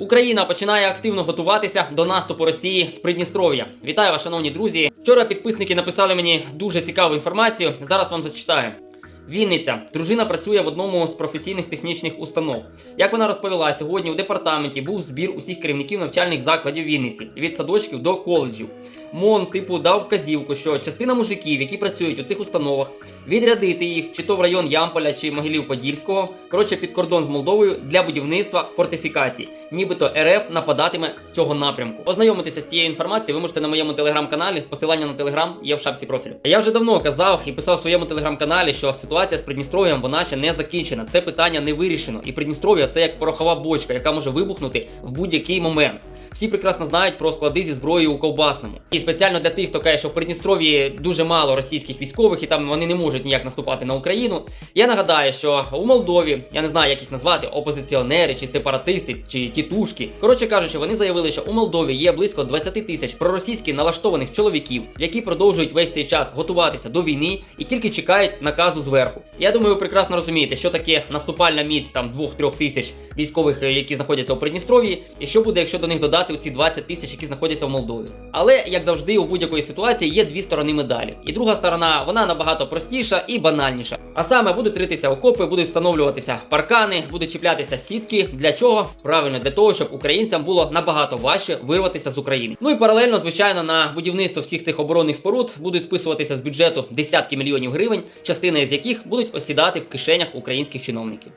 Україна починає активно готуватися до наступу Росії з Придністров'я. Вітаю вас, шановні друзі. Вчора підписники написали мені дуже цікаву інформацію. Зараз вам зачитаю. Вінниця. Дружина працює в одному з професійних технічних установ. Як вона розповіла, сьогодні у департаменті був збір усіх керівників навчальних закладів Вінниці від садочків до коледжів. МОН, типу, дав вказівку, що частина мужиків, які працюють у цих установах, відрядити їх чи то в район Ямполя чи Могилів-Подільського, коротше під кордон з Молдовою для будівництва фортифікацій. Нібито РФ нападатиме з цього напрямку. Ознайомитися з цією інформацією ви можете на моєму телеграм-каналі. Посилання на телеграм є в шапці профілю. Я вже давно казав і писав в своєму телеграм-каналі, що ситуація з Придністров'ям вона ще не закінчена. Це питання не вирішено. І Придністров'я це як порохова бочка, яка може вибухнути в будь-який момент. Всі прекрасно знають про склади зі зброєю у Ковбасному. І спеціально для тих, хто каже, що в Придністров'ї дуже мало російських військових і там вони не можуть ніяк наступати на Україну. Я нагадаю, що у Молдові, я не знаю, як їх назвати, опозиціонери чи сепаратисти, чи тітушки. Коротше кажучи, вони заявили, що у Молдові є близько 20 тисяч проросійськи налаштованих чоловіків, які продовжують весь цей час готуватися до війни і тільки чекають наказу зверху. Я думаю, ви прекрасно розумієте, що таке наступальна міць там 2-3 тисяч військових, е, які знаходяться у Придністров'ї, і що буде, якщо до них додати ці 20 тисяч, які знаходяться в Молдові. Але як завжди, у будь-якої ситуації є дві сторони медалі. І друга сторона вона набагато простіша і банальніша. А саме будуть ритися окопи, будуть встановлюватися паркани, будуть чіплятися сітки. Для чого? Правильно, для того, щоб українцям було набагато важче вирватися з України. Ну і паралельно, звичайно, на будівництво всіх цих оборонних споруд будуть списуватися з бюджету десятки мільйонів гривень, частина із яких будуть осідати в кишенях українських чиновників.